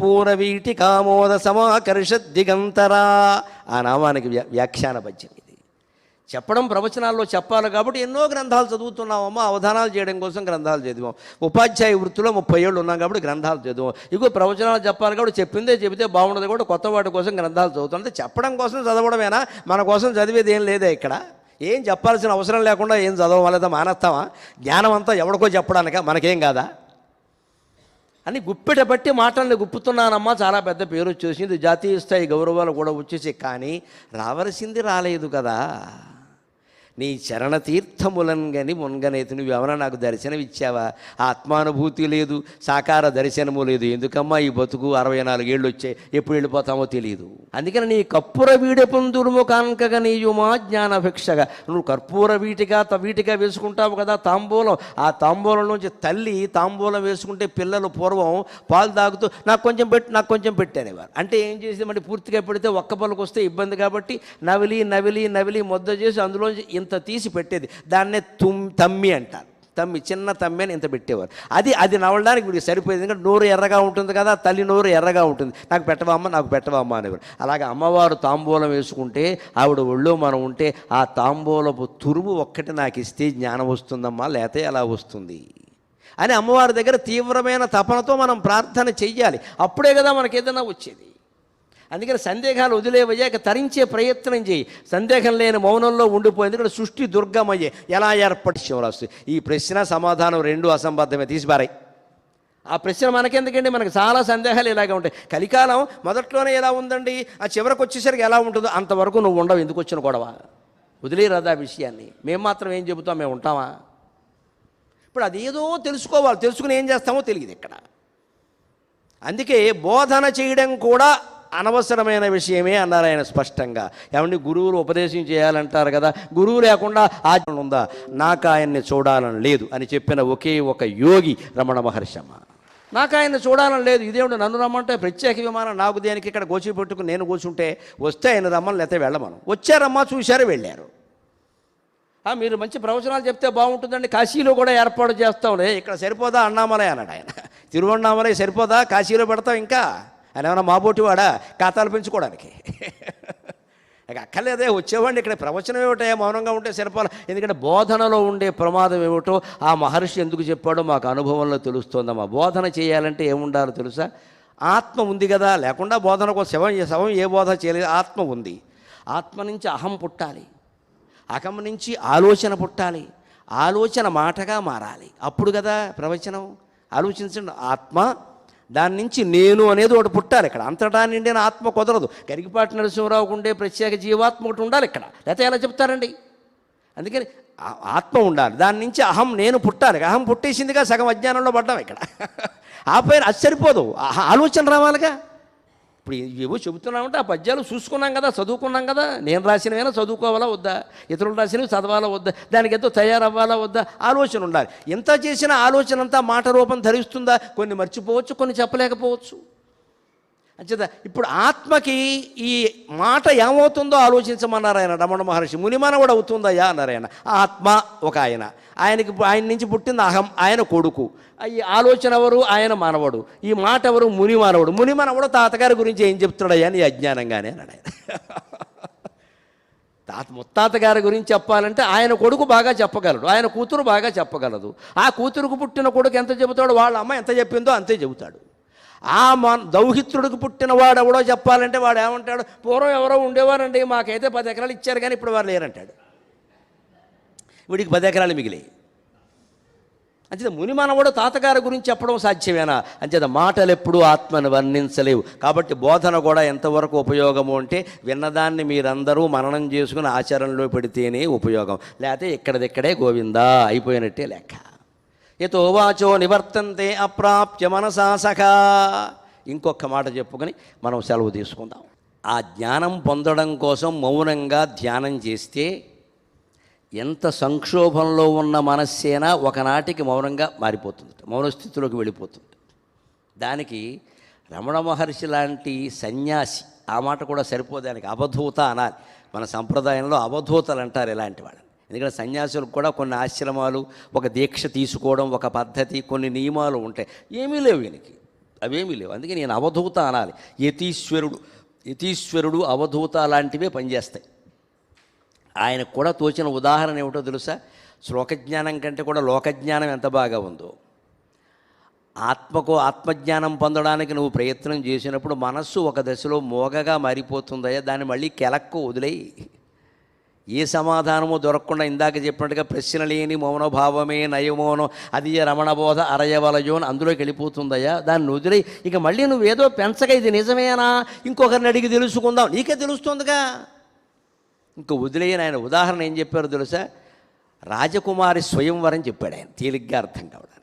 కర్పూర వీటి కామోద సమాకర్ష దిగంతరా ఆ నామానికి వ్యా- వ్యాఖ్యాన పద్యం ఇది. చెప్పడం ప్రవచనాల్లో చెప్పాలి కాబట్టి ఎన్నో గ్రంథాలు చదువుతున్నామమ్మా అవధానాలు చేయడం కోసం గ్రంథాలు చదివాం. ఉపాధ్యాయ వృత్తిలో ముప్పై ఏళ్ళు ఉన్నాం కాబట్టి గ్రంథాలు చదివాం. ఇగో ప్రవచనాలు చెప్పాలి కాబట్టి చెప్పిందే చెబితే బాగుండదు కూడా కొత్త వాటి కోసం గ్రంథాలు చదువుతాం అంటే చెప్పడం కోసం చదవడమేనా? మన కోసం చదివేది ఏం లేదే ఇక్కడ? ఏం చెప్పాల్సిన అవసరం లేకుండా ఏం చదవలేదా మానేస్తామా? జ్ఞానం అంతా ఎవడికో చెప్పడానిక? మనకేం కాదా? అని గుప్పెట బట్టి మాటల్ని గుప్పుతున్నానమ్మా చాలా పెద్ద పేరు వచ్చేసింది. జాతీయ స్థాయి గౌరవాలు కూడా వచ్చేసి కానీ రావలసింది రాలేదు కదా. నీ చరణ తీర్థములను గని మున్గనైతే నువ్వు ఎవరైనా నాకు దర్శనం ఇచ్చావా ఆత్మానుభూతి లేదు సాకార దర్శనము లేదు. ఎందుకమ్మా ఈ బతుకు అరవై నాలుగేళ్ళు వచ్చే ఎప్పుడు వెళ్ళిపోతామో తెలియదు అందుకని నీ కర్పూర వీడ పొందుడుము కానుకగా నీయుమా జ్ఞాన భిక్షగా. నువ్వు కర్పూర వీటిగా త- వీటిగా వేసుకుంటావు కదా తాంబూలం. ఆ తాంబూలం నుంచి తల్లి తాంబూలం వేసుకుంటే పిల్లలు పూర్వం పాలు తాగుతూ నాకు కొంచెం పెట్టి నాకు కొంచెం పెట్టానేవారు అంటే ఏం చేసేది? మళ్ళీ పూర్తిగా పెడితే ఒక్క పలుకు వస్తే ఇబ్బంది కాబట్టి నవిలి నవిలి నవిలి మొద్ద చేసి అందులోంచి ఇంత తీసి పెట్టేది. దాన్నే తుమ్ తమ్మి అంటారు. తమ్మి చిన్న తమ్మి అని ఇంత పెట్టేవారు. అది అది నవ్వడానికి వీడికి సరిపోయేది. ఎందుకంటే నోరు ఎర్రగా ఉంటుంది కదా తల్లి నోరు ఎర్రగా ఉంటుంది. నాకు పెట్టవమ్మ నాకు పెట్టవమ్మ అనేవారు. అలాగే అమ్మవారు తాంబూలం వేసుకుంటే ఆవిడ ఒళ్ళో మనం ఉంటే ఆ తాంబూలపు తురుము ఒక్కటి నాకు ఇస్తే జ్ఞానం వస్తుందమ్మా లేతే ఎలా వస్తుంది? అని అమ్మవారి దగ్గర తీవ్రమైన తపనతో మనం ప్రార్థన చెయ్యాలి. అప్పుడే కదా మనకి ఏదైనా వచ్చేది. అందుకని సందేహాలు వదిలేవయ్యా ఇక తరించే ప్రయత్నం చేయి. సందేహం లేని మౌనంలో ఉండిపోయి ఎందుకంటే సృష్టి దుర్గమయ్యే. ఎలా ఏర్పడి శివరాసు ఈ ప్రశ్న సమాధానం రెండు అసంబద్ధమే. తీసిపారాయి ఆ ప్రశ్న మనకెందుకండి? మనకు చాలా సందేహాలు ఇలాగే ఉంటాయి. కలికాలం మొదట్లోనే ఎలా ఉందండి? ఆ చివరికి వచ్చేసరికి ఎలా ఉంటుందో అంతవరకు నువ్వు ఉండవు ఎందుకు వచ్చిన గొడవ? వదిలేరాదా విషయాన్ని? మేము మాత్రం ఏం చెబుతాం? మేము ఉంటామా? ఇప్పుడు అదేదో తెలుసుకోవాలి. తెలుసుకుని ఏం చేస్తామో తెలియదు ఇక్కడ. అందుకే బోధన చేయడం కూడా అనవసరమైన విషయమే అన్నారు ఆయన స్పష్టంగా. ఏమండి గురువులు ఉపదేశం చేయాలంటారు కదా? గురువు లేకుండా ఆచరణ ఉందా? నాకు ఆయన్ని చూడాలని లేదు అని చెప్పిన ఒకే ఒక యోగి రమణ మహర్షమ్మ. నాకు ఆయన చూడాలని లేదు. ఇదేమిటి నన్ను రమ్మంటే ప్రత్యేక విమానం నాకు దేనికి? ఇక్కడ గోచి పెట్టుకుని నేను కూర్చుంటే వస్తే ఆయన రమ్మని లేకపోతే వెళ్ళమను. వచ్చారమ్మా చూశారు వెళ్ళారు. మీరు మంచి ప్రవచనాలు చెప్తే బాగుంటుందండి. కాశీలో కూడా ఏర్పాటు చేస్తాంలే ఇక్కడ సరిపోదా అన్నామలై అన్నాడు ఆయన. తిరువన్నామలై సరిపోదా? కాశీలో పెడతాం ఇంకా? ఆయన ఏమన్నా మాబోటివాడా ఖాతాలు పెంచుకోవడానికి. ఇక అక్కర్లేదే వచ్చేవాడిని ఇక్కడ ప్రవచనం ఏమిటో మౌనంగా ఉంటే సరిపోలే ఎందుకంటే బోధనలో ఉండే ప్రమాదం ఏమిటో ఆ మహర్షి ఎందుకు చెప్పాడో మాకు అనుభవంలో తెలుస్తోందమ్మా బోధన చేయాలంటే ఏముండాలో తెలుసా? ఆత్మ ఉంది కదా లేకుండా బోధనకు శవం శవం ఏ బోధ చేయలేదు ఆత్మ ఉంది. ఆత్మ నుంచి అహం పుట్టాలి. అహం నుంచి ఆలోచన పుట్టాలి. ఆలోచన మాటగా మారాలి. అప్పుడు కదా ప్రవచనం. ఆలోచించండి ఆత్మ దాని నుంచి నేను అనేది ఒకటి పుట్టాలి ఇక్కడ. అంతటా నిండిన ఆత్మ కుదరదు. గరికిపాటి నరసింహరావుకు ఉండే ప్రత్యేక జీవాత్మ ఒకటి ఉండాలి ఇక్కడ. లేకపోతే ఎలా చెప్తారండి? అందుకని ఆత్మ ఉండాలి. దాని నుంచి అహం నేను పుట్టాలి. అహం పుట్టేసిందిగా సగం అజ్ఞానంలో పడ్డాం ఇక్కడ. ఆ పైన అది సరిపోదు. ఆలోచన రావాలిగా. ఇప్పుడు ఏవో చెబుతున్నామంటే ఆ పద్యాలు చూసుకున్నాం కదా చదువుకున్నాం కదా. నేను రాసినవైనా చదువుకోవాలా వద్దా? ఇతరులు రాసినవి చదవాలా వద్దా? దానికి ఎంతో తయారవ్వాలా వద్దా? ఆలోచన ఉండాలి. ఎంత చేసిన ఆలోచన అంతా మాట రూపం ధరిస్తుందా? కొన్ని మర్చిపోవచ్చు కొన్ని చెప్పలేకపోవచ్చు. అంచేత ఇప్పుడు ఆత్మకి ఈ మాట ఏమవుతుందో ఆలోచించమన్నారు ఆయన రమణ మహర్షి. మునిమానవుడు అవుతుందయ్యా అన్నారు ఆయన. ఆత్మ ఒక ఆయన. ఆయనకి ఆయన నుంచి పుట్టింది అహం ఆయన కొడుకు. ఈ ఆలోచన ఎవరు? ఆయన మానవుడు. ఈ మాట ఎవరు? ముని మానవుడు ముని మానవుడు తాతగారి గురించి ఏం చెప్తున్నాడయ్యా నీ అజ్ఞానంగానే అన్నాడు ఆయన. తాత ముత్తాత గారి గురించి చెప్పాలంటే ఆయన కొడుకు బాగా చెప్పగలడు. ఆయన కూతురు బాగా చెప్పగలదు. ఆ కూతురుకు పుట్టిన కొడుకు ఎంత చెబుతాడో? వాళ్ళ అమ్మ ఎంత చెప్పిందో అంతే చెబుతాడు. ఆ మన దౌహిత్రుడికి పుట్టినవాడు ఎవడో చెప్పాలంటే వాడు ఏమంటాడు? పూర్వం ఎవరో ఉండేవారండి మాకైతే పది ఎకరాలు ఇచ్చారు కానీ ఇప్పుడు వారు లేరంటాడు. వీడికి పది ఎకరాలు మిగిలి అంచేత ముని మనవడు తాతగారి గురించి చెప్పడం సాధ్యమేనా? అంచేత మాటలు ఎప్పుడూ ఆత్మను వర్ణించలేవు. కాబట్టి బోధన కూడా ఎంతవరకు ఉపయోగము అంటే విన్నదాన్ని మీరందరూ మననం చేసుకుని ఆచరణలో పెడితేనే ఉపయోగం. లేకపోతే ఇక్కడిదిక్కడే గోవిందా అయిపోయినట్టే లెక్క. ఎతో వాచో నివర్తంతే అప్రాప్య మనసా సఖా. ఇంకొక మాట చెప్పుకొని మనం సెలవు తీసుకుందాం. ఆ జ్ఞానం పొందడం కోసం మౌనంగా ధ్యానం చేస్తే ఎంత సంక్షోభంలో ఉన్న మనస్సేనా ఒకనాటికి మౌనంగా మారిపోతుంది. మౌనస్థితిలోకి వెళ్ళిపోతుంది. దానికి రమణ మహర్షి లాంటి సన్యాసి ఆ మాట కూడా సరిపోదానికి అవధూత అనాలి. మన సంప్రదాయంలో అవధూతలు అంటారు ఇలాంటి వాళ్ళని. ఎందుకంటే సన్యాసులకు కూడా కొన్ని ఆశ్రమాలు ఒక దీక్ష తీసుకోవడం ఒక పద్ధతి కొన్ని నియమాలు ఉంటాయి. ఏమీ లేవు వీనికి. అవేమీ లేవు. అందుకే నేను అవధూత అనాలి. యతీశ్వరుడు యతీశ్వరుడు అవధూత లాంటివే పనిచేస్తాయి. ఆయనకు కూడా తోచిన ఉదాహరణ ఏమిటో తెలుసా? శ్లోకజ్ఞానం కంటే కూడా లోకజ్ఞానం ఎంత బాగా ఉందో. ఆత్మకు ఆత్మజ్ఞానం పొందడానికి నువ్వు ప్రయత్నం చేసినప్పుడు మనస్సు ఒక దశలో మోగగా మారిపోతుందయ్యా. దాన్ని మళ్ళీ కెలక్కు వదిలేయి. ఏ సమాధానము దొరకకుండా ఇందాక చెప్పినట్టుగా ప్రశ్న లేని మౌనభావమే నయమోనో అది రమణబోధ అరయవలయో అని అందులోకి వెళ్ళిపోతుందయ్యా. దాన్ని వదిలే ఇక మళ్ళీ నువ్వేదో పెంచగా ఇది నిజమేనా? ఇంకొకరిని అడిగి తెలుసుకుందాం. నీకే తెలుస్తుందిగా. ఇంక వదిలేయని ఆయన ఉదాహరణ ఏం చెప్పారు తెలుసా? రాజకుమారి స్వయంవరం చెప్పాడు ఆయన. తేలిగ్గా అర్థం కావడానికి.